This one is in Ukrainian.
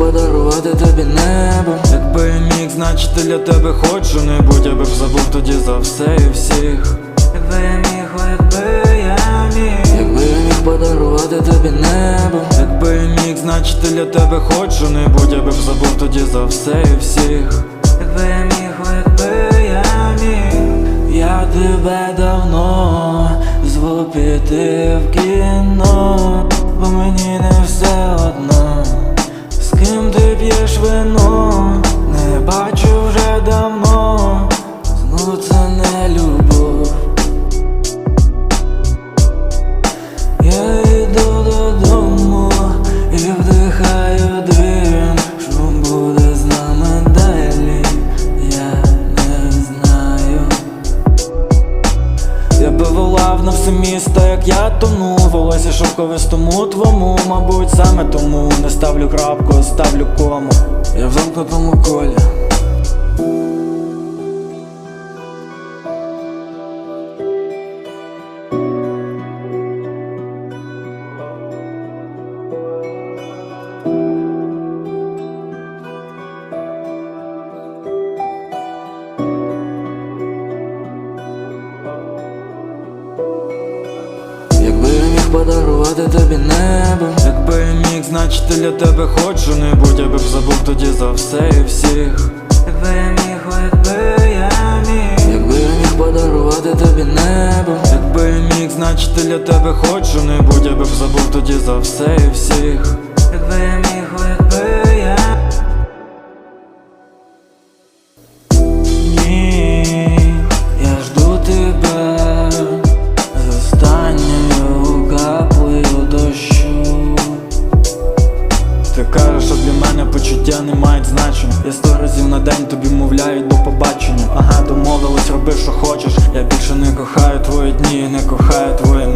подарувати тобі небо. Якби я міг, значить для тебе хоч що-небудь Я би б забув тоді за все і всіх. Якби я міг, якби я міг. Якби я міг подарувати тобі небо. Якби я міг, значить для тебе хоч що-небудь Я би б забув тоді за все і всіх. Якби я міг, якби я міг. Я тебе давно зву піти в кіно, бо мені не все одно, ким ти п'єш вино, не бачу вже давно, знову це не любов. Я йду додому і вдихаю дим, що буде з нами далі, я не знаю. Я би волав на все місто, як я тону Волосся шовковистому твому, мабуть, саме тому Не ставлю крапку, ставлю кому Я в замкнутому колі. Подарувати тобі небо Якби я міг, значить для тебе хоч що-небудь Я би б забув тоді за все і всіх. Якби я міг, о, якби я міг. Якби я міг подарувати тобі небо. Якби я міг, значить для тебе хоч що-небудь Я би б забув тоді за все і всіх. Якби я міг, о, якби мають Я сто разів на день тобі мовляю до побачення. Ага, домовились, роби, що хочеш. Я більше не кохаю твої дні, не кохаю твої